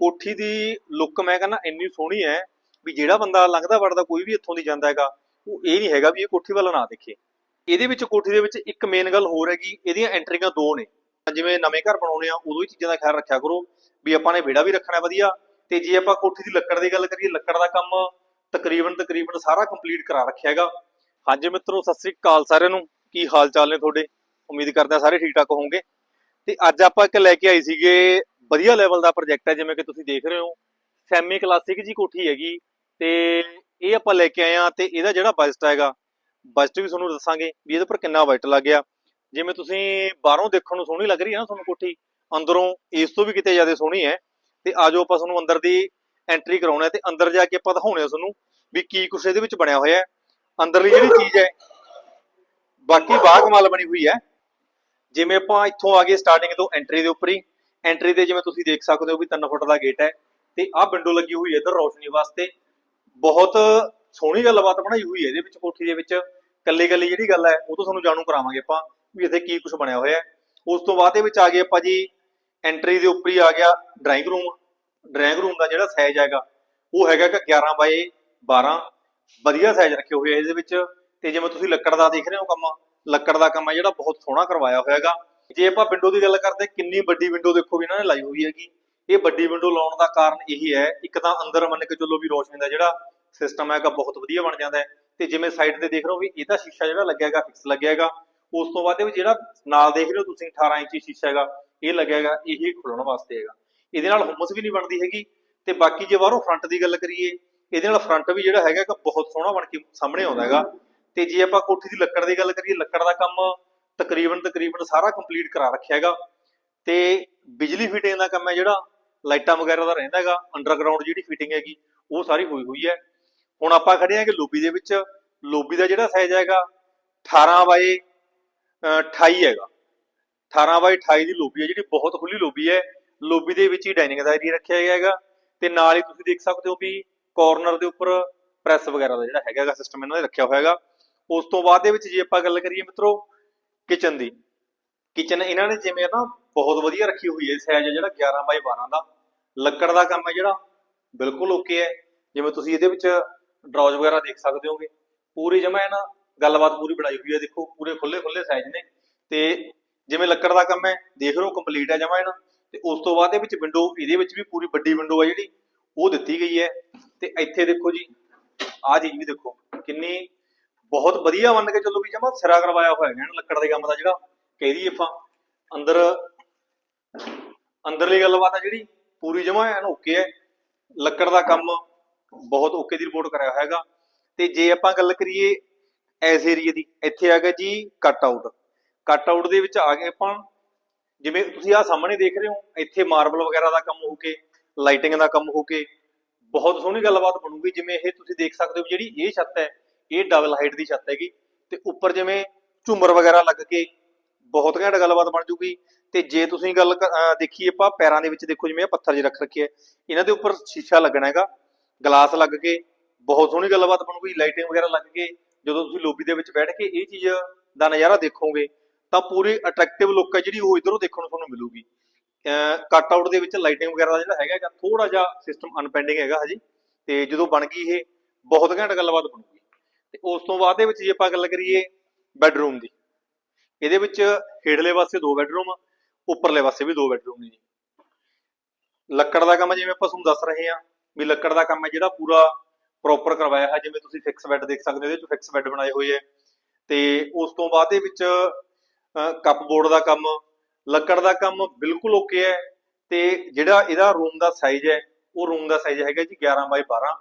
ਕੋਠੀ ਦੀ ਲੁੱਕ ਮੈਂ ਕਹਿੰਦਾ ਇੰਨੀ ਸੋਹਣੀ ਹੈ ਵੀ ਜਿਹੜਾ ਬੰਦਾ ਲੰਘਦਾ ਵੜਦਾ ਕੋਈ ਵੀ ਇੱਥੋਂ ਦੀ ਜਾਂਦਾ ਹੈਗਾ, ਉਹ ਇਹ ਨਹੀਂ ਹੈਗਾ ਵੀ ਇਹ ਕੋਠੀ ਵੱਲ ਨਾ ਦੇਖੇ। ਇਹਦੇ ਵਿੱਚ ਕੋਠੀ ਦੇ ਵਿੱਚ ਇੱਕ ਮੇਨ ਗੱਲ ਹੋਰ ਹੈਗੀ, ਇਹਦੀਆਂ ਐਂਟਰੀਆਂ ਦੋ ਨੇ। ਜਿਵੇਂ ਨਵੇਂ ਘਰ ਬਣਾਉਣੇ ਆ, ਉਦੋਂ ਹੀ ਚੀਜ਼ਾਂ ਦਾ ਖਿਆਲ ਰੱਖਿਆ ਕਰੋ ਵੀ ਆਪਾਂ ਨੇ ਵਿਹੜਾ ਵੀ ਰੱਖਣਾ ਵਧੀਆ ਤੇ ਜੇ ਆਪਾਂ ਕੋਠੀ ਦੀ ਲੱਕੜ ਦੀ ਗੱਲ ਕਰੀਏ, ਲੱਕੜ ਦਾ ਕੰਮ ਤਕਰੀਬਨ ਤਕਰੀਬਨ ਸਾਰਾ ਕੰਪਲੀਟ ਕਰਾ ਰੱਖਿਆ ਹੈਗਾ। ਹਾਂਜੀ ਮਿੱਤਰੋ, ਸਤਿ ਸ੍ਰੀ ਅਕਾਲ ਸਾਰਿਆਂ ਨੂੰ। ਕੀ ਹਾਲ ਚਾਲ ਨੇ ਤੁਹਾਡੇ? ਉਮੀਦ ਕਰਦੇ ਹਾਂ ਸਾਰੇ ਠੀਕ ਠਾਕ ਹੋਵੋਗੇ। ਤੇ ਅੱਜ ਆਪਾਂ ਇੱਕ ਲੈ ਕੇ ਆਏ ਸੀਗੇ ਵਧੀਆ ਲੈਵਲ ਦਾ ਪ੍ਰੋਜੈਕਟ ਹੈ, ਜਿਵੇਂ ਕਿ ਤੁਸੀਂ ਦੇਖ ਰਹੇ ਹੋ। ਸੈਮੀ ਕਲਾਸਿਕ ਜੀ ਕੋਠੀ ਹੈਗੀ ਤੇ ਇਹ ਆਪਾਂ ਲੈ ਕੇ ਆਏ ਆ ਤੇ ਇਹਦਾ ਜਿਹੜਾ ਬਜਟ ਹੈਗਾ ਬਜਟ ਵੀ ਤੁਹਾਨੂੰ ਦੱਸਾਂਗੇ ਵੀ ਇਹਦੇ ਉੱਪਰ ਕਿੰਨਾ ਬਜਟ ਲੱਗ ਗਿਆ। ਜਿਵੇਂ ਤੁਸੀਂ ਬਾਹਰੋਂ ਦੇਖਣ ਨੂੰ ਸੋਹਣੀ ਲੱਗ ਰਹੀ ਹੈ ਨਾ ਤੁਹਾਨੂੰ ਕੋਠੀ, ਅੰਦਰੋਂ ਇਸ ਤੋਂ ਵੀ ਕਿਤੇ ਜ਼ਿਆਦਾ ਸੋਹਣੀ ਹੈ। ਤੇ ਆਜੋ ਆਪਾਂ ਤੁਹਾਨੂੰ ਅੰਦਰ ਦੀ ਐਂਟਰੀ ਕਰਾਉਣਾ ਤੇ ਅੰਦਰ ਜਾ ਕੇ ਆਪਾਂ ਦਿਖਾਉਣੇ ਆ ਤੁਹਾਨੂੰ ਵੀ ਕੀ ਕੁਛ ਇਹਦੇ ਵਿੱਚ ਬਣਿਆ ਹੋਇਆ ਹੈ। ਅੰਦਰਲੀ ਜਿਹੜੀ ਚੀਜ਼ ਹੈ, ਬਾਕੀ ਬਾਗ ਕਮਾਲ ਬਣੀ ਹੋਈ ਹੈ। ਜਿਵੇਂ ਆਪਾਂ ਇੱਥੋਂ ਆ ਗਏ ਸਟਾਰਟਿੰਗ ਤੋਂ ਐਂਟਰੀ ਦੇ ਉੱਪਰ ਹੀ। ਐਂਟਰੀ ਤੇ ਜਿਵੇਂ ਤੁਸੀਂ ਦੇਖ ਸਕਦੇ ਹੋ ਵੀ 3 ਫੁੱਟ ਦਾ ਗੇਟ ਹੈ ਤੇ ਆਹ ਵਿੰਡੋ ਲੱਗੀ ਹੋਈ ਹੈ ਇਧਰ ਰੋਸ਼ਨੀ ਵਾਸਤੇ। ਬਹੁਤ ਸੋਹਣੀ ਗੱਲਬਾਤ ਬਣਾਈ ਹੋਈ ਹੈ ਇਹਦੇ ਵਿੱਚ, ਕੋਠੀ ਦੇ ਵਿੱਚ। ਕੱਲੇ ਕੱਲੇ ਜਿਹੜੀ ਗੱਲ ਹੈ, ਉਹ ਤੋਂ ਤੁਹਾਨੂੰ ਜਾਣੂ ਕਰਾਵਾਂਗੇ ਆਪਾਂ ਵੀ ਇੱਥੇ ਕੀ ਕੁਝ ਬਣਿਆ ਹੋਇਆ ਹੈ। ਉਸ ਤੋਂ ਬਾਅਦ ਦੇ ਵਿੱਚ ਆ ਗਏ ਆਪਾਂ ਜੀ ਐਂਟਰੀ ਦੇ ਉੱਪਰ ਹੀ ਆ ਗਿਆ ਡਰਾਇੰਗ ਰੂਮ ਡਰਾਇੰਗ ਰੂਮ ਦਾ ਜਿਹੜਾ ਸਾਈਜ਼ ਹੈਗਾ, ਉਹ ਹੈਗਾ ਕਿ 11 ਬਾਈ 12 ਵਧੀਆ ਸਾਈਜ਼ ਰੱਖੇ ਹੋਏ ਆ ਇਹਦੇ ਵਿੱਚ। ਤੇ ਜਿਵੇਂ ਤੁਸੀਂ ਲੱਕੜ ਦਾ ਦੇਖ ਰਹੇ ਹੋ ਕੰਮ, ਲੱਕੜ ਦਾ ਕੰਮ ਹੈ ਜਿਹੜਾ ਬਹੁਤ ਸੋਹਣਾ ਕਰਵਾਇਆ ਹੋਇਆ ਹੈਗਾ। ਜੇ ਆਪਾਂ ਵਿੰਡੋ ਦੀ ਗੱਲ ਕਰਦੇ, ਕਿੰਨੀ ਵੱਡੀ ਵਿੰਡੋ ਦੇਖੋ ਵੀ ਇਹਨਾਂ ਨੇ ਲਾਈ ਹੋਈ ਹੈਗੀ। ਇਹ ਵੱਡੀ ਵਿੰਡੋ ਲਾਉਣ ਦਾ ਕਾਰਨ ਇਹੀ ਹੈ, ਇੱਕ ਤਾਂ ਅੰਦਰ ਮੰਨ ਕੇ ਚੱਲੋ ਵੀ ਰੋਸ਼ਨੀ ਦਾ ਜਿਹੜਾ ਸਿਸਟਮ ਹੈਗਾ ਬਹੁਤ ਵਧੀਆ ਬਣ ਜਾਂਦਾ ਹੈ। ਤੇ ਜਿਵੇਂ ਸਾਈਡ ਤੇ ਦੇਖ ਰਹੇ ਹੋ ਵੀ ਇਹਦਾ ਸ਼ੀਸ਼ਾ ਜਿਹੜਾ ਲੱਗਿਆ ਹੈਗਾ ਫਿਕਸ ਲੱਗਿਆ ਹੈਗਾ ਉਸ ਤੋਂ ਬਾਅਦ ਇਹ ਜਿਹੜਾ ਨਾਲ ਦੇਖ ਰਹੇ ਹੋ ਤੁਸੀਂ 18 ਇੰਚੀ ਸ਼ੀਸ਼ਾ ਹੈਗਾ, ਇਹ ਲੱਗਿਆ ਹੈਗਾ ਇਹ ਖੁੱਲਣ ਵਾਸਤੇ ਹੈਗਾ। ਇਹਦੇ ਨਾਲ ਹੁਮਸ ਵੀ ਨਹੀਂ ਬਣਦੀ ਹੈਗੀ। ਤੇ ਬਾਕੀ ਜੇ ਬਾਹਰੋਂ ਫਰੰਟ ਦੀ ਗੱਲ ਕਰੀਏ, ਇਹਦੇ ਨਾਲ ਫਰੰਟ ਵੀ ਜਿਹੜਾ ਹੈਗਾ ਬਹੁਤ ਸੋਹਣਾ ਬਣ ਕੇ ਸਾਹਮਣੇ ਆਉਂਦਾ ਹੈਗਾ। ਤੇ ਜੇ ਆਪਾਂ ਕੋਠੀ ਦੀ ਲੱਕੜ ਦੀ ਗੱਲ ਕਰੀਏ, ਲੱਕੜ ਦਾ ਕੰਮ ਤਕਰੀਬਨ ਤਕਰੀਬਨ ਸਾਰਾ ਕੰਪਲੀਟ ਕਰਾ ਰੱਖਿਆ ਹੈਗਾ। ਤੇ ਬਿਜਲੀ ਫਿਟਿੰਗ ਦਾ ਕੰਮ ਹੈ ਜਿਹੜਾ, ਲਾਈਟਾਂ ਵਗੈਰਾ ਦਾ ਰਹਿੰਦਾ ਹੈਗਾ ਅੰਡਰਗਰਾਉਂਡ ਜਿਹੜੀ ਫਿਟਿੰਗ ਹੈਗੀ, ਉਹ ਸਾਰੀ ਹੋਈ ਹੋਈ ਹੈ। ਹੁਣ ਆਪਾਂ ਖੜੇ ਹਾਂ ਕਿ ਲੋਬੀ ਦੇ ਵਿੱਚ। ਲੋਬੀ ਦਾ ਜਿਹੜਾ ਸਾਈਜ਼ ਹੈਗਾ 18 ਬਾਏ 28 ਹੈਗਾ। 18 ਬਾਏ 28 ਦੀ ਲੋਬੀ ਹੈ, ਜਿਹੜੀ ਬਹੁਤ ਖੁੱਲੀ ਲੋਬੀ ਹੈ। ਲੋਬੀ ਦੇ ਵਿੱਚ ਹੀ ਡਾਈਨਿੰਗ ਦਾ ਏਰੀਆ ਰੱਖਿਆ ਗਿਆ ਹੈਗਾ। ਤੇ ਨਾਲ ਹੀ ਤੁਸੀਂ ਦੇਖ ਸਕਦੇ ਹੋ ਵੀ ਕਾਰਨਰ ਦੇ ਉੱਪਰ ਪ੍ਰੈਸ ਵਗੈਰਾ ਦਾ ਜਿਹੜਾ ਹੈਗਾ ਸਿਸਟਮ ਇਹਨਾਂ ਨੇ ਰੱਖਿਆ ਹੋਇਆ ਹੈਗਾ। ਉਸ ਤੋਂ ਬਾਅਦ ਦੇ ਵਿੱਚ ਜੇ ਆਪਾਂ ਗੱਲ ਕਰੀਏ ਮਿੱਤਰੋ ਕਿਚਨ ਦੀ। ਕਿਚਨ ਇਹਨਾਂ ਨੇ ਜਿਵੇਂ ਨਾ ਬਹੁਤ ਵਧੀਆ ਰੱਖੀ ਹੋਈ ਹੈ ਸਾਈਜ਼ ਜਿਹੜਾ 11 ਬਾਈ 12 ਦਾ। ਲੱਕੜ ਦਾ ਕੰਮ ਹੈ ਜਿਹੜਾ, ਬਿਲਕੁਲ ਓਕੇ ਹੈ। ਜਿਵੇਂ ਤੁਸੀਂ ਇਹਦੇ ਵਿੱਚ ਡਰਾਜ਼ ਵਗੈਰਾ ਦੇਖ ਸਕਦੇ ਹੋਗੇ। ਪੂਰੀ ਜਮਾ ਨਾ ਗੱਲਬਾਤ ਪੂਰੀ ਬਣਾਈ ਹੋਈ ਹੈ, ਦੇਖੋ, ਪੂਰੇ ਖੁੱਲੇ ਖੁੱਲੇ ਸਾਈਜ਼ ਨੇ। ਤੇ ਜਿਵੇਂ ਲੱਕੜ ਦਾ ਕੰਮ ਹੈ, ਦੇਖ ਲਓ ਕੰਪਲੀਟ ਹੈ ਜਮਾ ਹੈ ਤੇ ਉਸ ਤੋਂ ਬਾਅਦ ਦੇ ਵਿੱਚ ਵਿੰਡੋ ਇਹਦੇ ਵਿੱਚ ਵੀ ਪੂਰੀ ਵੱਡੀ ਵਿੰਡੋ ਹੈ ਜਿਹੜੀ, ਉਹ ਦਿੱਤੀ ਗਈ ਹੈ। ਤੇ ਇੱਥੇ ਦੇਖੋ ਜੀ, ਆਹ ਚੀਜ਼ ਵੀ ਦੇਖੋ, ਕਿੰਨੀ ਬਹੁਤ ਵਧੀਆ ਮੰਨ ਕੇ ਚੱਲੋ ਵੀ ਜਮਾ ਸਿਰਾ ਕਰਵਾਇਆ ਹੋਇਆ ਹੈ ਲੱਕੜ ਦੇ ਕੰਮ ਦਾ ਜਿਹੜਾ, ਕਹਿ ਦਈਏ ਆਪਾਂ। ਅੰਦਰ, ਅੰਦਰਲੀ ਗੱਲਬਾਤ ਆ ਜਿਹੜੀ, ਪੂਰੀ ਜਮਾ ਐਨ ਓਕੇ ਹੈ ਲੱਕੜ ਦਾ ਕੰਮ ਬਹੁਤ ਓਕੇ ਦੀ ਰਿਪੋਰਟ ਕਰਾਇਆ ਹੋਇਆ ਹੈਗਾ। ਤੇ ਜੇ ਆਪਾਂ ਗੱਲ ਕਰੀਏ ਐਸ ਏਰੀਏ ਦੀ, ਇੱਥੇ ਆ ਗਿਆ ਜੀ ਕੱਟ ਆਊਟ ਕੱਟ ਆਊਟ ਦੇ ਵਿੱਚ ਆ ਗਏ ਆਪਾਂ, ਜਿਵੇਂ ਤੁਸੀਂ ਆ ਸਾਹਮਣੇ ਦੇਖ ਰਹੇ ਹੋ, ਇੱਥੇ ਮਾਰਬਲ ਵਗੈਰਾ ਦਾ ਕੰਮ ਹੋ ਕੇ ਲਾਈਟਿੰਗ ਦਾ ਕੰਮ ਹੋ ਕੇ, ਬਹੁਤ ਸੋਹਣੀ ਗੱਲਬਾਤ ਬਣੂਗੀ। ਜਿਵੇਂ ਇਹ ਤੁਸੀਂ ਦੇਖ ਸਕਦੇ ਹੋ ਜਿਹੜੀ ਇਹ ਛੱਤ ਹੈ ਇਹ ਡਬਲ ਹਾਈਟ ਦੀ ਛੱਤ ਹੈਗੀ ਤੇ ਉੱਪਰ ਜਿਵੇਂ ਝੂਮਰ ਵਗੈਰਾ ਲੱਗ ਕੇ ਬਹੁਤ ਘੈਂਟ ਗੱਲਬਾਤ ਬਣ ਜੂਗੀ। ਤੇ ਜੇ ਤੁਸੀਂ ਗੱਲ ਕ- ਦੇਖੀਏ ਆਪਾਂ ਪੈਰਾਂ ਦੇ ਵਿੱਚ ਦੇਖੋ ਜਿਵੇਂ ਪੱਥਰ ਜਿਹੇ ਰੱਖ ਰੱਖੇ ਹੈ ਇਹਨਾਂ ਦੇ ਉੱਪਰ ਸ਼ੀਸ਼ਾ ਲੱਗਣਾ ਹੈਗਾ, ਗਲਾਸ ਲੱਗ ਕੇ, ਬਹੁਤ ਸੋਹਣੀ ਗੱਲਬਾਤ ਬਣੂਗੀ, ਲਾਈਟਿੰਗ ਵਗੈਰਾ ਲੱਗ ਕੇ, ਜਦੋਂ ਤੁਸੀਂ ਲੋਬੀ ਦੇ ਵਿੱਚ ਬੈਠ ਕੇ ਇਹ ਚੀਜ਼ ਦਾ ਨਜ਼ਾਰਾ ਦੇਖੋਗੇ, ਤਾਂ ਪੂਰੀ ਅਟਰੈਕਟਿਵ ਲੁੱਕ ਹੈ ਜਿਹੜੀ ਉਹ ਇਧਰੋਂ ਦੇਖਣ ਨੂੰ ਤੁਹਾਨੂੰ ਮਿਲੂਗੀ। ਕੱਟ ਆਊਟ ਦੇ ਵਿੱਚ ਲਾਈਟਿੰਗ ਵਗੈਰਾ ਦਾ ਜਿਹੜਾ ਹੈਗਾ ਜਾਂ ਥੋੜਾ ਜਿਹਾ ਸਿਸਟਮ ਅਨਪੈਂਡਿੰਗ ਹੈਗਾ ਹਜੇ, ਤੇ ਜਦੋਂ ਬਣ ਗਈ ਇਹ, ਬਹੁਤ ਘੈਂਟ ਗੱਲਬਾਤ ਬਣੂਗੀ। ਤੇ ਉਸ ਤੋਂ ਬਾਅਦ ਦੇ ਵਿੱਚ ਜੇ ਆਪਾਂ ਗੱਲ ਕਰੀਏ ਬੈੱਡਰੂਮ ਦੀ, ਇਹਦੇ ਵਿੱਚ ਹੇਠਲੇ ਪਾਸੇ ਦੋ ਬੈੱਡਰੂਮ ਉੱਪਰਲੇ ਪਾਸੇ ਵੀ ਦੋ ਬੈੱਡਰੂਮ ਨੇ ਲੱਕੜ ਦਾ ਕੰਮ ਜਿਵੇਂ ਆਪਾਂ ਤੁਹਾਨੂੰ ਦੱਸ ਰਹੇ ਹਾਂ, ਵੀ ਲੱਕੜ ਦਾ ਕੰਮ ਹੈ ਜਿਹੜਾ ਪੂਰਾ ਪ੍ਰੋਪਰ ਕਰਵਾਇਆ ਹੈ ਜਿਵੇਂ ਤੁਸੀਂ ਫਿਕਸ ਬੈੱਡ ਦੇਖ ਸਕਦੇ ਹੋ, ਇਹਦੇ ਵਿੱਚ ਫਿਕਸ ਬੈੱਡ ਬਣਾਏ ਹੋਏ ਹੈ ਤੇ ਉਸ ਤੋਂ ਬਾਅਦ ਦੇ ਵਿੱਚ ਕੱਪ ਬੋਰਡ ਦਾ ਕੰਮ, ਲੱਕੜ ਦਾ ਕੰਮ ਬਿਲਕੁਲ ਓਕੇ ਹੈ। ਤੇ ਜਿਹੜਾ ਇਹਦਾ ਰੂਮ ਦਾ ਸਾਈਜ਼ ਹੈ, ਉਹ ਰੂਮ ਦਾ ਸਾਈਜ਼ ਹੈਗਾ ਜੀ 11 ਬਾਈ 12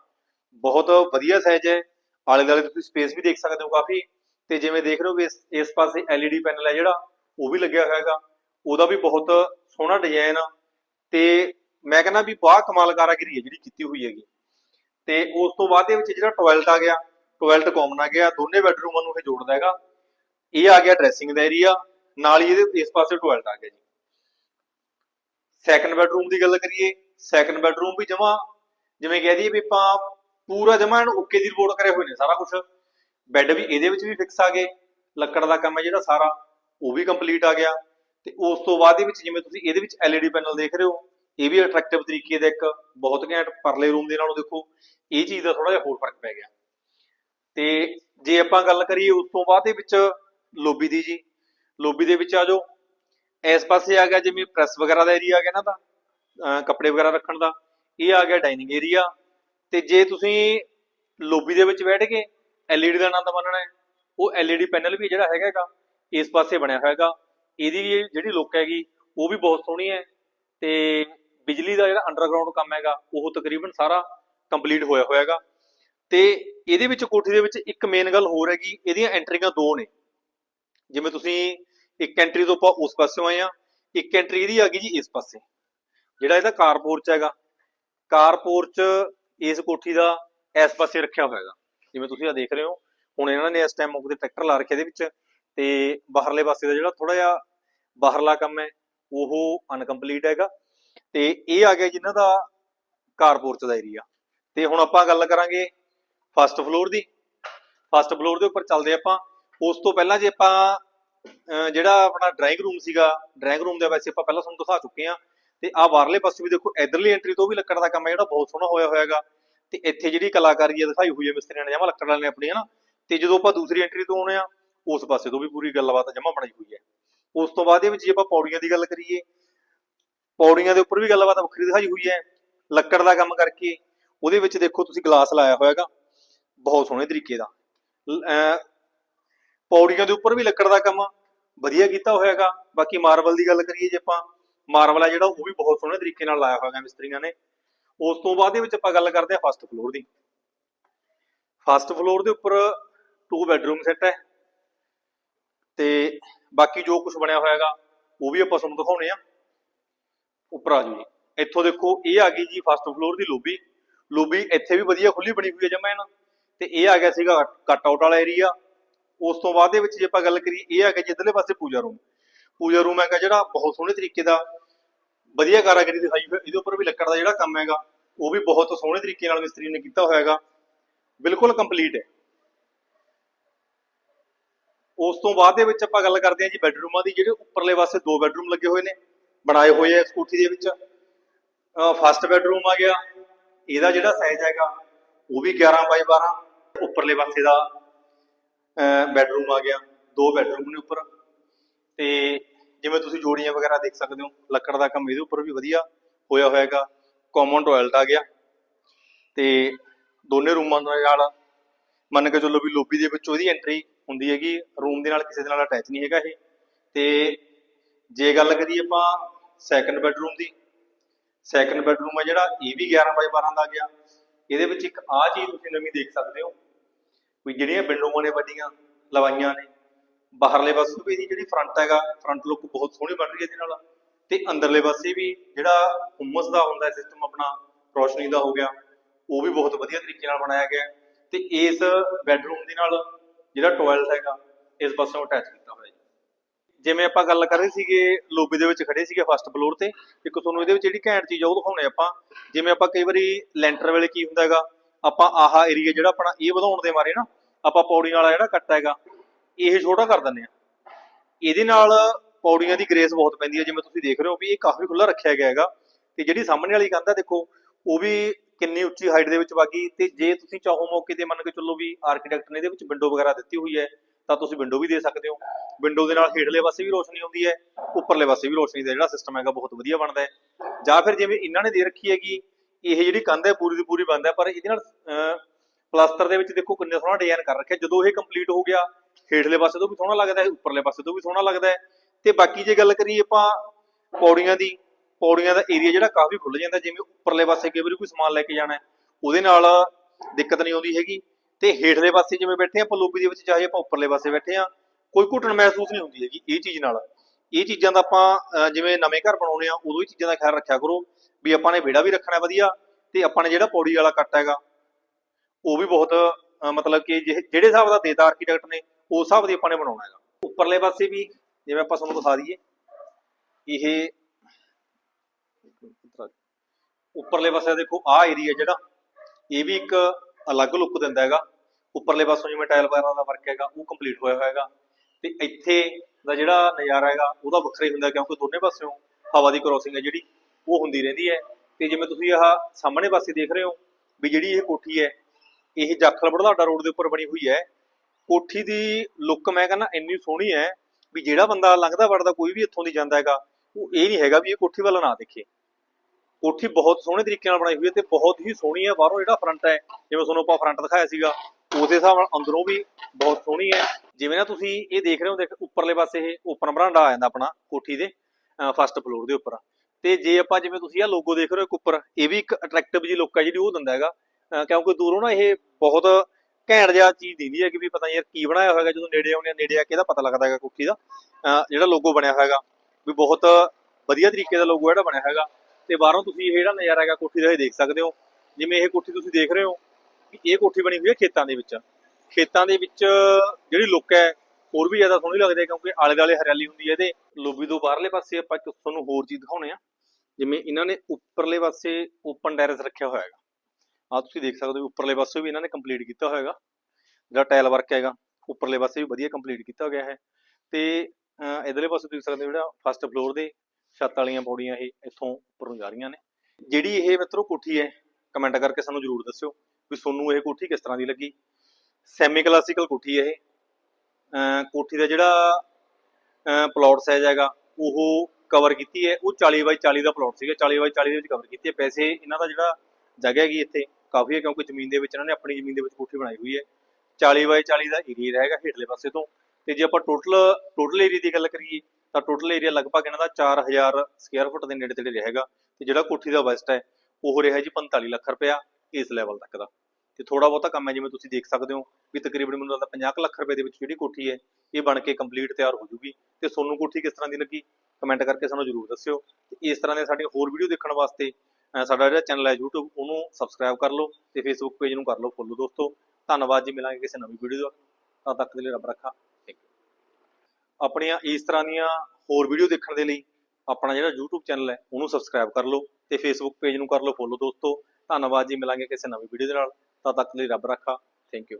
ਬਹੁਤ ਵਧੀਆ ਸਾਈਜ਼ ਹੈ। ਆਲੇ ਦੁਆਲੇ ਤੁਸੀਂ ਸਪੇਸ ਵੀ ਦੇਖ ਸਕਦੇ ਹੋ ਕਾਫੀ। ਤੇ ਜਿਵੇਂ ਦੇਖ ਰਹੇ ਹੋ ਵੀ ਇਸ ਇਸ ਪਾਸੇ LED ਪੈਨਲ ਹੈ ਜਿਹੜਾ, ਉਹ ਵੀ ਲੱਗਿਆ ਹੋਇਆ ਹੈਗਾ। ਉਹਦਾ ਵੀ ਬਹੁਤ ਸੋਹਣਾ ਡਿਜ਼ਾਈਨ ਆ। ਤੇ ਮੈਂ ਕਹਿੰਦਾ ਵੀ ਬਾਹ ਕਮਾਲ ਕਾਰਾਗਰੀ ਹੈ ਜਿਹੜੀ ਕੀਤੀ ਹੋਈ ਹੈਗੀ। ਤੇ ਉਸ ਤੋਂ ਬਾਅਦ ਦੇ ਵਿੱਚ ਜਿਹੜਾ ਟਾਇਲਟ ਆ ਗਿਆ ਟਾਇਲਟ ਕਾਮਨ ਆ ਗਿਆ, ਦੋਨੇ ਬੈਡਰੂਮਾਂ ਨੂੰ ਇਹ ਜੋੜਦਾ ਹੈਗਾ। ਇਹ ਆ ਗਿਆ ਡਰੈਸਿੰਗ ਦਾ ਏਰੀਆ ਨਾਲ ਹੀ ਇਹਦੇ ਇਸ ਪਾਸੇ ਟਾਇਲਟ ਆ ਗਿਆ ਜੀ। ਸੈਕੰਡ ਬੈਡਰੂਮ ਦੀ ਗੱਲ ਕਰੀਏ ਸੈਕੰਡ ਬੈਡਰੂਮ ਵੀ ਜਮਾ, ਜਿਵੇਂ ਕਹਿ ਦਈਏ ਵੀ ਆਪਾਂ ਪੂਰਾ ਜਮਾ ਇਹਨੂੰ ਓਕੇ ਦੀ ਰਿਪੋਰਟ ਕਰੇ ਹੋਏ ਨੇ, ਸਾਰਾ ਕੁਝ ਬੈੱਡ ਵੀ ਇਹਦੇ ਵਿੱਚ ਵੀ ਫਿਕਸ ਆ ਗਏ। ਲੱਕੜ ਦਾ ਕੰਮ ਹੈ ਜਿਹੜਾ ਸਾਰਾ, ਉਹ ਵੀ ਕੰਪਲੀਟ ਆ ਗਿਆ। ਤੇ ਉਸ ਤੋਂ ਬਾਅਦ ਦੇ ਵਿੱਚ ਜਿਵੇਂ ਤੁਸੀਂ ਇਹਦੇ ਵਿੱਚ LED ਪੈਨਲ ਦੇਖ ਰਹੇ ਹੋ, ਇਹ ਵੀ ਅਟਰੈਕਟਿਵ ਤਰੀਕੇ ਦਾ ਇੱਕ ਬਹੁਤ ਘੈਂਟ ਪਰਲੇ ਰੂਮ ਦੇ ਨਾਲੋਂ ਦੇਖੋ, ਇਹ ਚੀਜ਼ ਦਾ ਥੋੜਾ ਜਿਹਾ ਹੋਰ ਫ਼ਰਕ ਪੈ ਗਿਆ। ਤੇ ਜੇ ਆਪਾਂ ਗੱਲ ਕਰੀਏ ਉਸ ਤੋਂ ਬਾਅਦ ਦੇ ਵਿੱਚ ਲੋਬੀ ਦੀ ਜੀ, ਲੋਬੀ ਦੇ ਵਿੱਚ ਆ ਜਾਓ। ਇਸ ਪਾਸੇ ਆ ਗਿਆ ਜਿਵੇਂ ਪ੍ਰੈਸ ਵਗੈਰਾ ਦਾ ਏਰੀਆ ਆ ਗਿਆ ਨਾ ਦਾ ਕੱਪੜੇ ਵਗੈਰਾ ਰੱਖਣ ਦਾ, ਇਹ ਆ ਗਿਆ ਡਾਈਨਿੰਗ ਏਰੀਆ ਤੇ ਜੇ ਤੁਸੀਂ ਲੋਬੀ ਦੇ ਵਿੱਚ ਬੈਠ ਕੇ LED ਦਾ ਆਨੰਦ ਮਾਣਨਾ ਹੈ, ਉਹ LED ਪੈਨਲ ਵੀ ਜਿਹੜਾ ਹੈਗਾ ਹੈਗਾ ਇਸ ਪਾਸੇ ਬਣਿਆ ਹੋਇਆ ਇਹਦੀ ਜਿਹੜੀ ਲੁੱਕ ਹੈਗੀ, ਉਹ ਵੀ ਬਹੁਤ ਸੋਹਣੀ ਹੈ ਤੇ ਬਿਜਲੀ ਦਾ ਜਿਹੜਾ ਅੰਡਰਗਰਾਉਂਡ ਕੰਮ ਹੈਗਾ, ਉਹ ਤਕਰੀਬਨ ਸਾਰਾ ਕੰਪਲੀਟ ਹੋਇਆ ਹੋਇਆ ਹੈਗਾ ਤੇ ਇਹਦੇ ਵਿੱਚ ਕੋਠੀ ਦੇ ਵਿੱਚ ਇੱਕ ਮੇਨ ਗੱਲ ਹੋਰ ਹੈਗੀ, ਇਹਦੀਆਂ ਐਂਟਰੀਆਂ ਦੋ ਨੇ। ਜਿਵੇਂ ਤੁਸੀਂ ਇੱਕ ਐਂਟਰੀ ਤੋਂ ਆਪਾਂ ਉਸ ਪਾਸੇ ਆਏ ਆ ਇੱਕ ਐਂਟਰੀ ਇਹਦੀ ਆ ਗਈ ਜੀ ਇਸ ਪਾਸੇ। ਜਿਹੜਾ ਇਹਦਾ ਕਾਰ ਪੋਰਚ ਹੈਗਾ। ਕਾਰ ਪੋਰਚ ਇਸ ਕੋਠੀ ਦਾ ਇਸ ਪਾਸੇ ਰੱਖਿਆ ਹੋਇਆ ਜਿਵੇਂ ਤੁਸੀਂ ਆ ਦੇਖ ਰਹੇ ਹੋ, ਹੁਣ ਇਹਨਾਂ ਨੇ ਇਸ ਟਾਈਮ ਮੁੱਕ ਦੇ ਟਰੈਕਟਰ ਲਾ ਰੱਖੇ ਇਹਦੇ ਵਿੱਚ ਤੇ ਬਾਹਰਲੇ ਪਾਸੇ ਦਾ ਜਿਹੜਾ ਥੋੜਾ ਜਿਹਾ ਬਾਹਰਲਾ ਕੰਮ ਹੈ, ਉਹ ਅਨਕੰਪਲੀਟ ਹੈਗਾ। ਤੇ ਇਹ ਆ ਗਿਆ ਜਿਨ੍ਹਾਂ ਦਾ ਕਾਰਪੋਰਚ ਦਾ ਏਰੀਆ ਤੇ ਹੁਣ ਆਪਾਂ ਗੱਲ ਕਰਾਂਗੇ ਫਸਟ ਫਲੋਰ ਦੀ। ਫਸਟ ਫਲੋਰ ਦੇ ਉੱਪਰ ਚੱਲਦੇ ਆਪਾਂ। ਉਸ ਤੋਂ ਪਹਿਲਾਂ ਜੇ ਆਪਾਂ, ਅਹ ਜਿਹੜਾ ਆਪਣਾ ਡਰਾਇੰਗ ਰੂਮ ਸੀਗਾ ਡਰਾਇੰਗ ਰੂਮ ਦੇ ਵੈਸੇ ਆਪਾਂ ਪਹਿਲਾਂ ਤੁਹਾਨੂੰ ਦਿਖਾ ਚੁੱਕੇ ਆ ਤੇ ਆਹ ਬਾਹਰਲੇ ਪਾਸੇ ਵੀ ਦੇਖੋ, ਇਧਰਲੀ ਐਂਟਰੀ ਤੋਂ ਵੀ ਲੱਕੜ ਦਾ ਕੰਮ ਹੈ ਜਿਹੜਾ, ਬਹੁਤ ਸੋਹਣਾ ਹੋਇਆ ਹੋਇਆਗਾ। ਤੇ ਇੱਥੇ ਜਿਹੜੀ ਕਲਾਕਾਰੀ ਹੈ ਦਿਖਾਈ ਹੋਈ ਹੈ ਮਿਸਤਰੀਆਂ ਨੇ, ਜਮਾ ਲੱਕੜ ਵਾਲੇ ਨੇ ਆਪਣੀ ਹਨਾ ਤੇ ਜਦੋਂ ਆਪਾਂ ਦੂਸਰੀ ਐਂਟਰੀ ਤੋਂ ਆਉਣੇ ਆ, ਉਸ ਪਾਸੇ ਤੋਂ ਵੀ ਪੂਰੀ ਗੱਲਬਾਤ ਜਮਾ ਬਣਾਈ ਹੋਈ ਹੈ ਉਸ ਤੋਂ ਬਾਅਦ ਦੇ ਵਿੱਚ ਜੇ ਆਪਾਂ ਪੌੜੀਆਂ ਦੀ ਗੱਲ ਕਰੀਏ, ਪੌੜੀਆਂ ਦੇ ਉੱਪਰ ਵੀ ਗੱਲਬਾਤ ਵੱਖਰੀ ਦਿਖਾਈ ਹੋਈ ਹੈ ਲੱਕੜ ਦਾ ਕੰਮ ਕਰਕੇ। ਉਹਦੇ ਵਿੱਚ ਦੇਖੋ, ਤੁਸੀਂ ਗਲਾਸ ਲਾਇਆ ਹੋਇਆਗਾ, ਬਹੁਤ ਸੋਹਣੇ ਤਰੀਕੇ ਦਾ। ਅਹ, ਪੌੜੀਆਂ ਦੇ ਉੱਪਰ ਵੀ ਲੱਕੜ ਦਾ ਕੰਮ ਵਧੀਆ ਕੀਤਾ ਹੋਇਆਗਾ। ਬਾਕੀ ਮਾਰਬਲ ਦੀ ਗੱਲ ਕਰੀਏ ਜੇ ਆਪਾਂ ਮਾਰਵਲ ਆ ਜਿਹੜਾ, ਉਹ ਵੀ ਬਹੁਤ ਸੋਹਣੇ ਤਰੀਕੇ ਨਾਲ ਲਾਇਆ ਹੋਇਆਗਾ ਮਿਸਤਰੀਆਂ ਨੇ। ਉਸ ਤੋਂ ਬਾਅਦ ਦੇ ਵਿੱਚ ਆਪਾਂ ਗੱਲ ਕਰਦੇ ਹਾਂ ਫਸਟ ਫਲੋਰ ਦੀ। ਫਸਟ ਫਲੋਰ ਦੇ ਉੱਪਰ ਟੂ ਬੈਡਰੂਮ ਸੈੱਟ ਹੈ। ਤੇ ਬਾਕੀ ਜੋ ਕੁਝ ਬਣਿਆ ਹੋਇਆਗਾ ਉਹ ਵੀ ਆਪਾਂ ਤੁਹਾਨੂੰ ਦਿਖਾਉਣੇ ਆ ਉੱਪਰ ਆ ਜਾਓ ਜੀ। ਇੱਥੋਂ ਦੇਖੋ, ਇਹ ਆ ਗਈ ਜੀ ਫਸਟ ਫਲੋਰ ਦੀ ਲੋਬੀ ਲੋਬੀ ਇੱਥੇ ਵੀ ਵਧੀਆ ਖੁੱਲੀ ਬਣੀ ਹੋਈ ਹੈ ਜਮਾ ਇਹਨਾਂ ਤੇ ਇਹ ਆ ਗਿਆ ਸੀਗਾ ਕੱਟ ਆਊਟ ਵਾਲਾ ਏਰੀਆ ਉਸ ਤੋਂ ਬਾਅਦ ਦੇ ਵਿੱਚ ਜੇ ਆਪਾਂ ਗੱਲ ਕਰੀਏ, ਇਹ ਆ ਗਿਆ ਜਿੱਧਰਲੇ ਪਾਸੇ ਪੂਜਾ ਰੂਮ ਪੂਜਾ ਰੂਮ ਹੈਗਾ ਜਿਹੜਾ, ਬਹੁਤ ਸੋਹਣੇ ਤਰੀਕੇ ਦਾ। ਵਧੀਆ ਕਾਰਾਗਰੀ ਦਿਖਾਈ ਹੋਈ ਇਹਦੇ ਉੱਪਰ ਵੀ ਲੱਕੜ ਦਾ ਜਿਹੜਾ ਕੰਮ ਹੈਗਾ, ਉਹ ਵੀ ਬਹੁਤ ਸੋਹਣੇ ਤਰੀਕੇ ਨਾਲ ਮਿਸਤਰੀ ਨੇ ਕੀਤਾ ਹੋਇਆ ਹੈਗਾ। ਬਿਲਕੁਲ ਕੰਪਲੀਟ ਹੈ। ਉਸ ਤੋਂ ਬਾਅਦ ਦੇ ਵਿੱਚ ਆਪਾਂ ਗੱਲ ਕਰਦੇ ਹਾਂ ਜੀ ਬੈਡਰੂਮਾਂ ਦੀ, ਜਿਹੜੇ ਉੱਪਰਲੇ ਪਾਸੇ ਦੋ ਬੈਡਰੂਮ ਲੱਗੇ ਹੋਏ ਨੇ, ਬਣਾਏ ਹੋਏ ਆ ਇਸ ਦੇ ਵਿੱਚ। ਫਸਟ ਬੈਡਰੂਮ ਆ ਗਿਆ, ਇਹਦਾ ਜਿਹੜਾ ਸਾਈਜ਼ ਹੈਗਾ, ਉਹ ਵੀ 11 ਬਾਈ 12 ਉੱਪਰਲੇ ਪਾਸੇ ਦਾ ਬੈਡਰੂਮ ਆ ਗਿਆ, ਦੋ ਬੈਡਰੂਮ ਨੇ ਉੱਪਰ। ਤੇ ਜਿਵੇਂ ਤੁਸੀਂ ਜੋੜੀਆਂ ਵਗੈਰਾ ਦੇਖ ਸਕਦੇ ਹੋ, ਲੱਕੜ ਦਾ ਕੰਮ ਇਹਦੇ ਉੱਪਰ ਵੀ ਵਧੀਆ ਹੋਇਆ ਹੋਇਆ ਹੈਗਾ ਕਾਮਨ ਟਾਇਲਟ ਆ ਗਿਆ। ਤੇ ਦੋਨੇ ਰੂਮਾਂ ਦੇ ਨਾਲ ਮੰਨ ਕੇ ਚੱਲੋ ਵੀ ਲੋਬੀ ਦੇ ਵਿੱਚ ਉਹਦੀ ਐਂਟਰੀ ਹੁੰਦੀ ਹੈਗੀ ਰੂਮ ਦੇ ਨਾਲ ਕਿਸੇ ਦੇ ਨਾਲ ਅਟੈਚ ਨਹੀਂ ਹੈਗਾ ਇਹ। ਤੇ ਜੇ ਗੱਲ ਕਰੀਏ ਆਪਾਂ ਸੈਕੰਡ ਬੈਡਰੂਮ ਦੀ ਸੈਕੰਡ ਬੈਡਰੂਮ ਹੈ ਜਿਹੜਾ, ਇਹ ਵੀ 11 ਬਾਈ 12 ਦਾ ਗਿਆ। ਇਹਦੇ ਵਿੱਚ ਇੱਕ ਆ ਚੀਜ਼ ਤੁਸੀਂ ਨਵੀਂ ਦੇਖ ਸਕਦੇ ਹੋ, ਵੀ ਜਿਹੜੀਆਂ ਵਿੰਡੋਆਂ ਨੇ ਵੱਡੀਆਂ, ਲਵਾਈਆਂ ਨੇ ਬਾਹਰਲੇ ਪਾਸੇ ਵੀ ਇਹਦੀ ਜਿਹੜੀ ਫਰੰਟ ਹੈਗਾ ਫਰੰਟ ਲੁੱਕ ਬਹੁਤ ਸੋਹਣੀ ਬਣ ਰਹੀ ਹੈ ਇਹਦੇ ਨਾਲ। ਤੇ ਅੰਦਰਲੇ ਪਾਸੇ ਵੀ ਜਿਹੜਾ ਹੁਮਸ ਦਾ ਹੁੰਦਾ ਸਿਸਟਮ ਆਪਣਾ, ਰੋਸ਼ਨੀ ਦਾ ਹੋ ਗਿਆ, ਉਹ ਵੀ ਬਹੁਤ ਵਧੀਆ ਤਰੀਕੇ ਨਾਲ ਬਣਾਇਆ ਗਿਆ ਤੇ ਇਸ ਬੈਡਰੂਮ ਦੇ ਨਾਲ ਜਿਹੜਾ ਟਾਇਲਟ ਹੈਗਾ, ਇਸ ਪਾਸੋਂ ਅਟੈਚ ਕੀਤਾ ਹੋਇਆ ਜੀ। ਜਿਵੇਂ ਆਪਾਂ ਗੱਲ ਕਰ ਰਹੇ ਸੀਗੇ ਲੋਬੀ ਦੇ ਵਿੱਚ ਖੜੇ ਸੀਗੇ ਫਸਟ ਫਲੋਰ ਤੇ, ਇੱਕ ਤੁਹਾਨੂੰ ਇਹਦੇ ਵਿੱਚ ਜਿਹੜੀ ਘੈਂਟ ਚੀਜ਼ ਆ, ਉਹ ਦਿਖਾਉਣੇ ਆਪਾਂ। ਜਿਵੇਂ ਆਪਾਂ ਕਈ ਵਾਰੀ ਲੈਂਟਰ ਵੇਲੇ ਕੀ ਹੁੰਦਾ ਹੈਗਾ, ਆਪਾਂ ਆਹਾ ਏਰੀਆ ਜਿਹੜਾ ਆਪਣਾ ਇਹ ਵਧਾਉਣ ਦੇ ਮਾਰੇ ਨਾ, ਆਪਾਂ ਪੌੜੀ ਵਾਲਾ ਜਿਹੜਾ ਕੱਟ ਹੈਗਾ ਇਹ ਛੋਟਾ ਕਰ ਦਿੰਦੇ ਆ ਇਹਦੇ ਨਾਲ ਪੌੜੀਆਂ ਦੀ ਗ੍ਰੇਸ ਬਹੁਤ ਪੈਂਦੀ ਹੈ, ਜਿਵੇਂ ਤੁਸੀਂ ਦੇਖ ਰਹੇ ਹੋ ਵੀ ਇਹ ਕਾਫੀ ਖੁੱਲਾ ਰੱਖਿਆ ਗਿਆ ਹੈਗਾ। ਤੇ ਜਿਹੜੀ ਸਾਹਮਣੇ ਵਾਲੀ ਕੰਧ ਹੈ ਦੇਖੋ, ਉਹ ਵੀ ਕਿੰਨੀ ਉੱਚੀ ਹਾਈਟ ਦੇ ਵਿੱਚ ਵਾਗੀ ਤੇ ਜੇ ਤੁਸੀਂ ਚਾਹੋ ਮੌਕੇ ਤੇ ਮੰਨ ਕੇ ਚੱਲੋ ਵੀ ਆਰਕੀਟੈਕਟ ਨੇ ਇਹਦੇ ਵਿੱਚ ਵਿੰਡੋ ਵਗੈਰਾ ਦਿੱਤੀ ਹੋਈ ਹੈ, ਤਾਂ ਤੁਸੀਂ ਵਿੰਡੋ ਵੀ ਦੇ ਸਕਦੇ ਹੋ। ਵਿੰਡੋ ਦੇ ਨਾਲ ਹੇਠਲੇ ਪਾਸੇ ਵੀ ਰੋਸ਼ਨੀ ਆਉਂਦੀ ਹੈ, ਉੱਪਰਲੇ ਪਾਸੇ ਵੀ ਰੋਸ਼ਨੀ ਦਾ ਜਿਹੜਾ ਸਿਸਟਮ ਹੈਗਾ ਬਹੁਤ ਵਧੀਆ ਬਣਦਾ ਹੈ। ਜਾਂ ਫਿਰ ਜਿਵੇਂ ਇਹਨਾਂ ਨੇ ਦੇ ਰੱਖੀ ਹੈਗੀ, ਇਹ ਜਿਹੜੀ ਕੰਧ ਹੈ, ਪੂਰੀ ਦੀ ਪੂਰੀ ਬੰਦ ਹੈ, ਪਰ ਇਹਦੇ ਨਾਲ ਪਲਾਸਟਰ ਦੇ ਵਿੱਚ ਦੇਖੋ ਕਿੰਨਾ ਸੋਹਣਾ ਡਿਜ਼ਾਈਨ ਕਰ ਰੱਖਿਆ। ਜਦੋਂ ਇਹ ਕੰਪਲੀਟ ਹੋ ਗਿਆ ਹੇਠਲੇ ਪਾਸੇ ਤੋਂ ਵੀ ਸੋਹਣਾ ਲੱਗਦਾ ਹੈ, ਉੱਪਰਲੇ ਪਾਸੇ ਤੋਂ ਵੀ ਸੋਹਣਾ ਲੱਗਦਾ ਹੈ। ਤੇ ਬਾਕੀ ਜੇ ਗੱਲ ਕਰੀਏ ਆਪਾਂ ਪੌੜੀਆਂ ਦੀ, ਪੌੜੀਆਂ ਦਾ ਏਰੀਆ ਜਿਹੜਾ ਕਾਫੀ ਖੁੱਲ ਜਾਂਦਾ ਜਿਵੇਂ ਉੱਪਰਲੇ ਪਾਸੇ ਕਈ ਵਾਰੀ ਕੋਈ ਸਮਾਨ ਲੈ ਕੇ ਜਾਣਾ ਉਹਦੇ ਨਾਲ ਦਿੱਕਤ ਨਹੀਂ ਆਉਂਦੀ ਹੈਗੀ। ਤੇ ਹੇਠਲੇ ਪਾਸੇ ਜਿਵੇਂ ਬੈਠੇ ਆਪਾਂ, ਲੋਬੀ ਦੇ ਵਿੱਚ ਚਾਹੇ ਆਪਾਂ ਉੱਪਰਲੇ ਪਾਸੇ ਬੈਠੇ ਆ ਕੋਈ ਘੁੱਟਣ ਮਹਿਸੂਸ ਨਹੀਂ ਹੁੰਦੀ ਹੈਗੀ ਇਹ ਚੀਜ਼ ਨਾਲ। ਇਹ ਚੀਜ਼ਾਂ ਦਾ ਆਪਾਂ ਜਿਵੇਂ ਨਵੇਂ ਘਰ ਬਣਾਉਣੇ ਆ, ਉਦੋਂ ਹੀ ਚੀਜ਼ਾਂ ਦਾ ਖਿਆਲ ਰੱਖਿਆ ਕਰੋ ਵੀ ਆਪਾਂ ਨੇ ਵਿਹੜਾ ਵੀ ਰੱਖਣਾ ਵਧੀਆ, ਤੇ ਆਪਾਂ ਨੇ ਜਿਹੜਾ ਪੌੜੀ ਵਾਲਾ ਕੱਟ ਹੈਗਾ, ਉਹ ਵੀ ਬਹੁਤ ਮਤਲਬ ਕਿ ਜਿਹੇ- ਜਿਹੜੇ ਹਿਸਾਬ ਦਾ ਦੇਤਾ ਆਰਕੀਟੈਕਟ ਨੇ ਉਸ ਹਿਸਾਬ ਦੀ ਆਪਾਂ ਨੇ ਬਣਾਉਣਾ ਹੈਗਾ। ਉੱਪਰਲੇ ਪਾਸੇ ਵੀ ਜਿਵੇਂ ਆਪਾਂ ਤੁਹਾਨੂੰ ਦਿਖਾ ਦਈਏ, ਇਹ ਉੱਪਰਲੇ ਪਾਸੇ ਦੇਖੋ, ਆਹ ਏਰੀਆ ਜਿਹੜਾ, ਇਹ ਵੀ ਇੱਕ ਅਲੱਗ ਲੁੱਕ ਦਿੰਦਾ ਹੈਗਾ। ਉੱਪਰਲੇ ਪਾਸੋਂ ਜਿਵੇਂ ਟਾਇਲ ਵਗੈਰਾ ਦਾ ਵਰਕ ਹੈਗਾ, ਉਹ ਕੰਪਲੀਟ ਹੋਇਆ ਹੋਇਆ ਹੈਗਾ। ਤੇ ਇੱਥੇ ਦਾ ਜਿਹੜਾ ਨਜ਼ਾਰਾ ਹੈਗਾ, ਉਹਦਾ ਵੱਖਰਾ ਹੀ ਹੁੰਦਾ ਕਿਉਂਕਿ ਦੋਨੇ ਪਾਸਿਓਂ ਹਵਾ ਦੀ ਕ੍ਰੋਸਿੰਗ ਹੈ ਜਿਹੜੀ, ਉਹ ਹੁੰਦੀ ਰਹਿੰਦੀ ਹੈ। ਤੇ ਜਿਵੇਂ ਤੁਸੀਂ ਆਹ ਸਾਹਮਣੇ ਪਾਸੇ ਦੇਖ ਰਹੇ ਹੋ, ਵੀ ਜਿਹੜੀ ਇਹ ਕੋਠੀ ਹੈ, ਇਹ ਜਾਖਲ ਬੜਲਾਡਾ ਰੋਡ ਦੇ ਉੱਪਰ ਬਣੀ ਹੋਈ ਹੈ। ਕੋਠੀ ਦੀ ਲੁੱਕ ਮੈਂ ਕਹਿੰਦਾ ਇੰਨੀ ਸੋਹਣੀ ਹੈ ਵੀ ਜਿਹੜਾ ਬੰਦਾ ਲੰਘਦਾ ਵੜਦਾ ਕੋਈ ਵੀ ਇੱਥੋਂ ਦੀ ਜਾਂਦਾ ਹੈਗਾ, ਉਹ ਇਹ ਨਹੀਂ ਹੈਗਾ ਵੀ ਇਹ ਕੋਠੀ ਵੱਲ ਨਾ ਦੇਖੇ। ਕੋਠੀ ਬਹੁਤ ਸੋਹਣੇ ਤਰੀਕੇ ਨਾਲ ਬਣਾਈ ਹੋਈ ਹੈ ਤੇ ਬਹੁਤ ਹੀ ਸੋਹਣੀ ਹੈ, ਬਾਹਰੋਂ ਜਿਹੜਾ ਫਰੰਟ ਹੈ, ਜਿਵੇਂ ਤੁਹਾਨੂੰ ਆਪਾਂ ਫਰੰਟ ਦਿਖਾਇਆ ਸੀਗਾ, ਉਸੇ ਹਿਸਾਬ ਨਾਲ ਅੰਦਰੋਂ ਵੀ ਬਹੁਤ ਸੋਹਣੀ ਹੈ। ਜਿਵੇਂ ਨਾ ਤੁਸੀਂ ਇਹ ਦੇਖ ਰਹੇ ਹੋ, ਦੇਖ ਉੱਪਰਲੇ ਪਾਸੇ ਇਹ ਓਪਨ ਬਰਾਂਡਾ ਆ ਜਾਂਦਾ ਆਪਣਾ ਕੋਠੀ ਦੇ ਫਸਟ ਫਲੋਰ ਦੇ ਉੱਪਰ। ਤੇ ਜੇ ਆਪਾਂ ਜਿਵੇਂ ਤੁਸੀਂ ਇਹ ਲੋਗੋ ਦੇਖ ਰਹੇ ਹੋ ਇੱਕ ਉੱਪਰ, ਇਹ ਵੀ ਇੱਕ ਅਟਰੈਕਟਿਵ ਜੀ ਲੁੱਕ ਹੈ ਜਿਹੜੀ ਉਹ ਦਿੰਦਾ ਹੈਗਾ ਕਿਉਂਕਿ ਦੂਰੋਂ ਨਾ ਇਹ ਬਹੁਤ ਘੈਂਟ ਜਿਹਾ ਚੀਜ਼ ਦਿੰਦੀ ਹੈ ਕਿ ਵੀ ਪਤਾ ਯਾਰ ਕੀ ਬਣਾਇਆ ਹੋਇਆ ਜਦੋਂ ਨੇੜੇ ਆਉਂਦੇ ਆ, ਨੇੜੇ ਆ ਕੇ ਇਹਦਾ ਪਤਾ ਲੱਗਦਾ ਹੈਗਾ ਕੋਠੀ ਦਾ ਜਿਹੜਾ ਲੋਗੋ ਬਣਿਆ ਹੋਇਆ ਹੈਗਾ, ਵੀ ਬਹੁਤ ਵਧੀਆ ਤਰੀਕੇ ਦਾ ਲੋਗੋ ਜਿਹੜਾ ਬਣਿਆ ਹੈਗਾ। ਤੇ ਬਾਹਰੋਂ ਤੁਸੀਂ ਇਹ ਜਿਹੜਾ ਨਜ਼ਾਰਾ ਹੈਗਾ ਕੋਠੀ ਦਾ ਇਹ ਦੇਖ ਸਕਦੇ ਹੋ, ਜਿਵੇਂ ਇਹ ਕੋਠੀ ਤੁਸੀਂ ਦੇਖ ਰਹੇ ਹੋ, ਵੀ ਇਹ ਕੋਠੀ ਬਣੀ ਹੋਈ ਹੈ ਖੇਤਾਂ ਦੇ ਵਿੱਚ। ਖੇਤਾਂ ਦੇ ਵਿੱਚ ਜਿਹੜੀ ਲੁੱਕ ਹੈ, ਹੋਰ ਵੀ ਜ਼ਿਆਦਾ ਸੋਹਣੀ ਲੱਗਦੀ ਹੈ, ਕਿਉਂਕਿ ਆਲੇ ਦੁਆਲੇ ਹਰਿਆਲੀ ਹੁੰਦੀ ਹੈ ਇਹਦੇ। ਲੋਬੀ ਤੋਂ ਬਾਹਰਲੇ ਪਾਸੇ ਆਪਾਂ ਇੱਕ ਤੁਹਾਨੂੰ ਹੋਰ ਚੀਜ਼ ਦਿਖਾਉਣੇ ਆ ਜਿਵੇਂ ਇਹਨਾਂ ਨੇ ਉੱਪਰਲੇ ਪਾਸੇ ਓਪਨ ਟੈਰੇਸ ਰੱਖਿਆ ਹੋਇਆ ਹੈਗਾ। ਆ ਤੁਸੀਂ ਦੇਖ ਸਕਦੇ ਹੋ ਉੱਪਰਲੇ ਪਾਸੇ ਵੀ ਇਹਨਾਂ ਨੇ ਕੰਪਲੀਟ ਕੀਤਾ ਹੋਇਆ ਜਿਹੜਾ ਟਾਇਲ ਵਰਕ ਹੈਗਾ, ਉੱਪਰਲੇ ਪਾਸੇ ਵੀ ਵਧੀਆ ਕੰਪਲੀਟ ਕੀਤਾ ਗਿਆ ਹੈ। ਤੇ, ਅਹ ਇਧਰਲੇ ਪਾਸੇ ਦੇਖ ਸਕਦੇ ਹੋ ਜਿਹੜਾ ਫਸਟ ਫਲੋਰ ਦੇ ਛੱਤ ਵਾਲੀਆਂ ਪੌੜੀਆਂ ਇਹ ਇੱਥੋਂ ਉੱਪਰ ਨੂੰ ਜਾ ਰਹੀਆਂ ਨੇ। ਜਿਹੜੀ ਇਹ ਮਿੱਤਰੋ ਕੋਠੀ ਹੈ ਕਮੈਂਟ ਕਰਕੇ ਸਾਨੂੰ ਜਰੂਰ ਦੱਸਿਓ ਵੀ ਤੁਹਾਨੂੰ ਇਹ ਕੋਠੀ ਕਿਸ ਤਰ੍ਹਾਂ ਦੀ ਲੱਗੀ। ਸੈਮੀ ਕਲਾਸੀਕਲ ਕੋਠੀ ਹੈ ਇਹ। ਕੋਠੀ ਦਾ ਜਿਹੜਾ ਪਲਾਟ ਸਾਈਜ਼ ਹੈਗਾ, ਉਹ ਕਵਰ ਕੀਤੀ ਹੈ। ਉਹ 40 ਬਾਈ 40 ਦਾ ਪਲਾਟ ਸੀਗਾ। 40 ਬਾਈ 40 ਦੇ ਵਿੱਚ ਕਵਰ ਕੀਤੀ ਹੈ। ਪੈਸੇ ਇਹਨਾਂ ਦਾ ਜਿਹੜਾ ਜਗ੍ਹਾ ਹੈਗੀ ਇੱਥੇ। ਕਾਫੀ ਹੈ ਕਿਉਂਕਿ ਜ਼ਮੀਨ ਦੇ ਵਿੱਚ ਇਹਨਾਂ ਨੇ ਆਪਣੀ ਜ਼ਮੀਨ ਦੇ ਵਿੱਚ ਕੋਠੀ ਬਣਾਈ ਹੋਈ ਹੈ। 40 ਬਾਈ 40 ਦਾ ਏਰੀਆ ਰਹੇਗਾ ਹੇਠਲੇ ਪਾਸੇ ਤੋਂ। ਤੇ ਜੇ ਆਪਾਂ ਟੋਟਲ ਟੋਟਲ ਏਰੀਆ ਦੀ ਗੱਲ ਕਰੀਏ, ਤਾਂ ਟੋਟਲ ਏਰੀਆ ਲਗਭਗ ਇਹਨਾਂ ਦਾ 4000 ਸਕੁਅਰ ਫੁੱਟ ਦੇ ਨੇੜੇ ਤੇੜੇ ਰਹੇਗਾ ਤੇ ਜਿਹੜਾ ਕੋਠੀ ਦਾ ਬਜਟ ਹੈ, ਉਹ ਰਿਹਾ ਜੀ 45 ਲੱਖ ਰੁਪਇਆ ਇਸ ਲੈਵਲ ਤੱਕ ਦਾ। ਤੇ ਥੋੜਾ ਬਹੁਤਾ ਕੰਮ ਹੈ, ਜਿਵੇਂ ਤੁਸੀਂ ਦੇਖ ਸਕਦੇ ਹੋ ਵੀ ਤਕਰੀਬਨ ਮੈਨੂੰ ਲੱਗਦਾ 50 ਕੁ ਲੱਖ ਰੁਪਏ ਦੇ ਵਿੱਚ ਜਿਹੜੀ ਕੋਠੀ ਹੈ, ਇਹ ਬਣ ਕੇ ਕੰਪਲੀਟ ਤਿਆਰ ਹੋ ਜੂਗੀ। ਤੇ ਤੁਹਾਨੂੰ ਕੋਠੀ ਕਿਸ ਤਰ੍ਹਾਂ ਦੀ ਲੱਗੀ? ਕਮੈਂਟ ਕਰਕੇ ਸਾਨੂੰ ਜਰੂਰ ਦੱਸਿਓ। ਤੇ ਇਸ ਤਰ੍ਹਾਂ ਦੇ ਸਾਡੀਆਂ ਹੋਰ ਵੀਡੀਓ ਦੇਖਣ ਵਾਸਤੇ ਸਾਡਾ ਜਿਹੜਾ ਚੈਨਲ ਹੈ YouTube, ਉਹਨੂੰ ਸਬਸਕ੍ਰਾਈਬ ਕਰ ਲਓ ਤੇ Facebook ਪੇਜ ਨੂੰ ਕਰ ਲਓ ਫੋਲੋ ਦੋਸਤੋ। ਧੰਨਵਾਦ ਜੀ, ਮਿਲਾਂਗੇ ਕਿਸੇ ਨਵੀਂ ਵੀਡੀਓ ਦਾ। ਤਦ ਤੱਕ ਦੇ ਲਈ ਰੱਬ ਰੱਖਾ। ਥੈਂਕ ਯੂ ਆਪਣੀਆਂ ਇਸ ਤਰ੍ਹਾਂ ਦੀਆਂ ਹੋਰ ਵੀਡੀਓ ਦੇਖਣ ਦੇ ਲਈ ਆਪਣਾ ਜਿਹੜਾ YouTube ਚੈਨਲ ਹੈ, ਉਹਨੂੰ ਸਬਸਕ੍ਰਾਈਬ ਕਰ ਲਓ ਤੇ Facebook ਪੇਜ ਨੂੰ ਕਰ ਲਓ ਫੋਲੋ ਦੋਸਤੋ। ਧੰਨਵਾਦ ਜੀ, ਮਿਲਾਂਗੇ ਕਿਸੇ ਨਵੀਂ ਵੀਡੀਓ ਦੇ ਨਾਲ। ਤਦ ਤੱਕ ਲਈ ਰੱਬ ਰੱਖਾ। Thank you